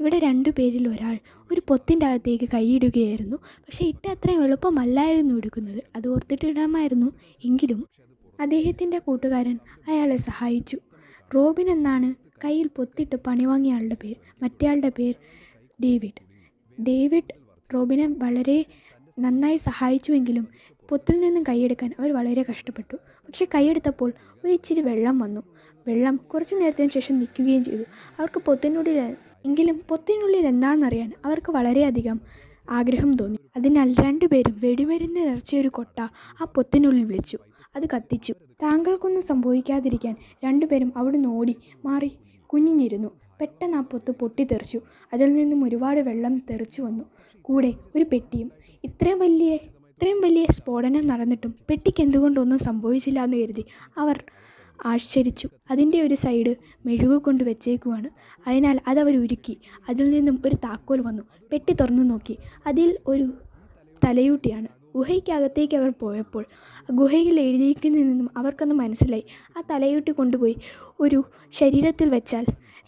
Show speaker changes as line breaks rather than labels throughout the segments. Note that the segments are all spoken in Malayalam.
ഇവിടെ രണ്ടു പേരിൽ ഒരാൾ ഒരു പൊത്തിന്റെ അകത്തേക്ക് കൈയിടുകയായിരുന്നു. പക്ഷേ ഇട്ട അത്രയും എളുപ്പമല്ലായിരുന്നു എടുക്കുന്നത്. അത് ഓർത്തിട്ടിടാമായിരുന്നു എങ്കിലും അദ്ദേഹത്തിന്റെ കൂട്ടുകാരൻ അയാളെ സഹായിച്ചു. റോബിൻ എന്നാണ് കയ്യിൽ പൊത്തിട്ട് പണി വാങ്ങിയ ആളുടെ പേര്. മറ്റേയാളുടെ പേര് ഡേവിഡ്. ഡേവിഡ് റോബിനെ വളരെ നന്നായി സഹായിച്ചുവെങ്കിലും പൊത്തിൽ നിന്നും കൈയെടുക്കാൻ അവർ വളരെ കഷ്ടപ്പെട്ടു. പക്ഷെ കൈയെടുത്തപ്പോൾ ഒരു ഇച്ചിരി വെള്ളം വന്നു. വെള്ളം കുറച്ച് നേരത്തിന് ശേഷം നിൽക്കുകയും ചെയ്തു. അവർക്ക് പൊത്തിനുള്ളിൽ എങ്കിലും പൊത്തിനുള്ളിൽ എന്താണെന്നറിയാൻ അവർക്ക് വളരെയധികം ആഗ്രഹം തോന്നി. അതിനാൽ രണ്ടുപേരും വെടിമരുന്ന് നിറച്ച ഒരു കൊട്ട ആ പൊത്തിനുള്ളിൽ വെച്ചു. അത് കത്തിച്ചു. താങ്കൾക്കൊന്നും സംഭവിക്കാതിരിക്കാൻ രണ്ടുപേരും അവിടുന്ന് ഓടി മാറി കുഞ്ഞിഞ്ഞിരുന്നു പെട്ടെന്ന് ആ പൊത്ത് പൊട്ടിത്തെറിച്ചു. അതിൽ നിന്നും ഒരുപാട് വെള്ളം തെറിച്ചു വന്നു. കൂടെ ഒരു പെട്ടിയും. ഇത്രയും വലിയ ഇത്രയും വലിയ സ്ഫോടനം നടന്നിട്ടും പെട്ടിക്ക് എന്തുകൊണ്ടൊന്നും സംഭവിച്ചില്ല എന്ന് കരുതി അവർ ആശ്ചര്യച്ചു. അതിന്റെ ഒരു സൈഡ് മെഴുകു കൊണ്ട് വെച്ചേക്കുവാണ്. അതിനാൽ അതവർ ഉരുക്കി. അതിൽ നിന്നും ഒരു താക്കോൽ വന്നു. പെട്ടി തുറന്നു നോക്കി. അതിൽ ഒരു തലയൂട്ടിയാണ്. ഗുഹയ്ക്കകത്തേക്ക് അവർ പോയപ്പോൾ ഗുഹയിൽ എഴുതിയിരിക്കുന്നതിൽ നിന്നും അവർക്കൊന്ന് മനസ്സിലായി. ആ തലയൂട്ടി കൊണ്ടുപോയി ഒരു ശരീരത്തിൽ വെച്ചാൽ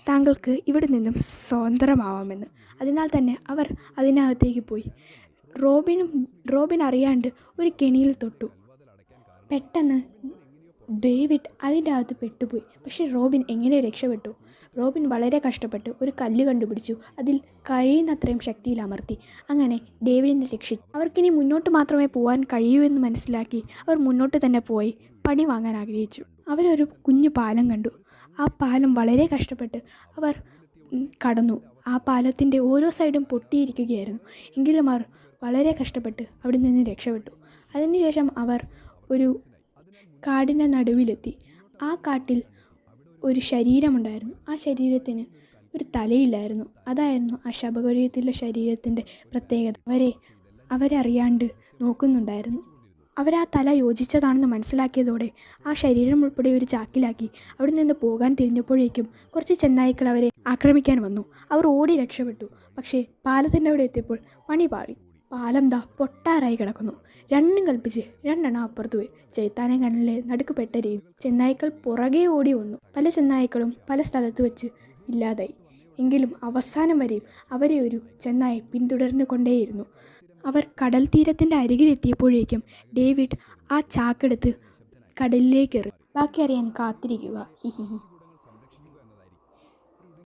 താങ്കൾക്ക് ഇവിടെ നിന്നും സ്വതന്ത്രമാവാമെന്ന്. അതിനാൽ തന്നെ അവർ അതിനകത്തേക്ക് പോയി. റോബിനും റോബിൻ അറിയാണ്ട് ഒരു കെണിയിൽ തൊട്ടു. പെട്ടെന്ന് ഡേവിഡ് അതിന്റെ അകത്ത് പെട്ടുപോയി. പക്ഷേ റോബിൻ എങ്ങനെ രക്ഷപ്പെട്ടു? റോബിൻ വളരെ കഷ്ടപ്പെട്ട് ഒരു കല്ല് കണ്ടുപിടിച്ചു. അതിൽ കഴിയുന്നത്രയും ശക്തിയിൽ അമർത്തി. അങ്ങനെ ഡേവിഡിനെ രക്ഷിച്ചു. അവർക്കിനി മുന്നോട്ട് മാത്രമേ പോകാൻ കഴിയൂ എന്ന് മനസ്സിലാക്കി അവർ മുന്നോട്ട് തന്നെ പോയി പണി വാങ്ങാൻ ആഗ്രഹിച്ചു. അവരൊരു കുഞ്ഞു പാലം കണ്ടു. ആ പാലം വളരെ കഷ്ടപ്പെട്ട് അവർ കടന്നു. ആ പാലത്തിന്റെ ഓരോ സൈഡും പൊട്ടിയിരിക്കുകയായിരുന്നു. എങ്കിലും അവർ വളരെ കഷ്ടപ്പെട്ട് അവിടെ നിന്ന് രക്ഷപ്പെട്ടു. അതിനുശേഷം അവർ ഒരു കാടിന്റെ നടുവിലെത്തി. ആ കാട്ടിൽ ഒരു ശരീരമുണ്ടായിരുന്നു. ആ ശരീരത്തിന് ഒരു തലയില്ലായിരുന്നു. അതായിരുന്നു ആ ശബകരീയത്തിലെ ശരീരത്തിന്റെ പ്രത്യേകത. അവരെ അവരറിയാണ്ട് നോക്കുന്നുണ്ടായിരുന്നു. അവരാ തല യോജിച്ചതാണെന്ന് മനസ്സിലാക്കിയതോടെ ആ ശരീരം ഉൾപ്പെടെ ഒരു ചാക്കിലാക്കി. അവിടെ നിന്ന് പോകാൻ തിരിഞ്ഞപ്പോഴേക്കും കുറച്ച് ചെന്നായ്ക്കൾ അവരെ ആക്രമിക്കാൻ വന്നു. അവർ ഓടി രക്ഷപ്പെട്ടു. പക്ഷേ പാലത്തിന്റെ അവിടെ എത്തിയപ്പോൾ പണി പാളി. പാലം ദാ പൊട്ടാറായി കിടക്കുന്നു. രണ്ടും കൽപ്പിച്ച് രണ്ടെണ്ണം അപ്പുറത്ത് പോയി. ചേത്താനെ കണ്ണിലെ നടുക്ക് പെട്ട രീതി ചെന്നായ്ക്കൾ പുറകെ ഓടി വന്നു. പല ചെന്നായ്ക്കളും പല സ്ഥലത്ത് വെച്ച് ഇല്ലാതായി. എങ്കിലും അവസാനം വരെയും അവരെ ഒരു ചെന്നായ് പിന്തുടർന്നു കൊണ്ടേയിരുന്നു. അവർ കടൽ തീരത്തിന്റെ അരികിലെത്തിയപ്പോഴേക്കും ഡേവിഡ് ആ ചാക്കെടുത്ത് കടലിലേക്ക് എറി ബാക്കി അറിയാൻ കാത്തിരിക്കുക. ഹിഹിഹി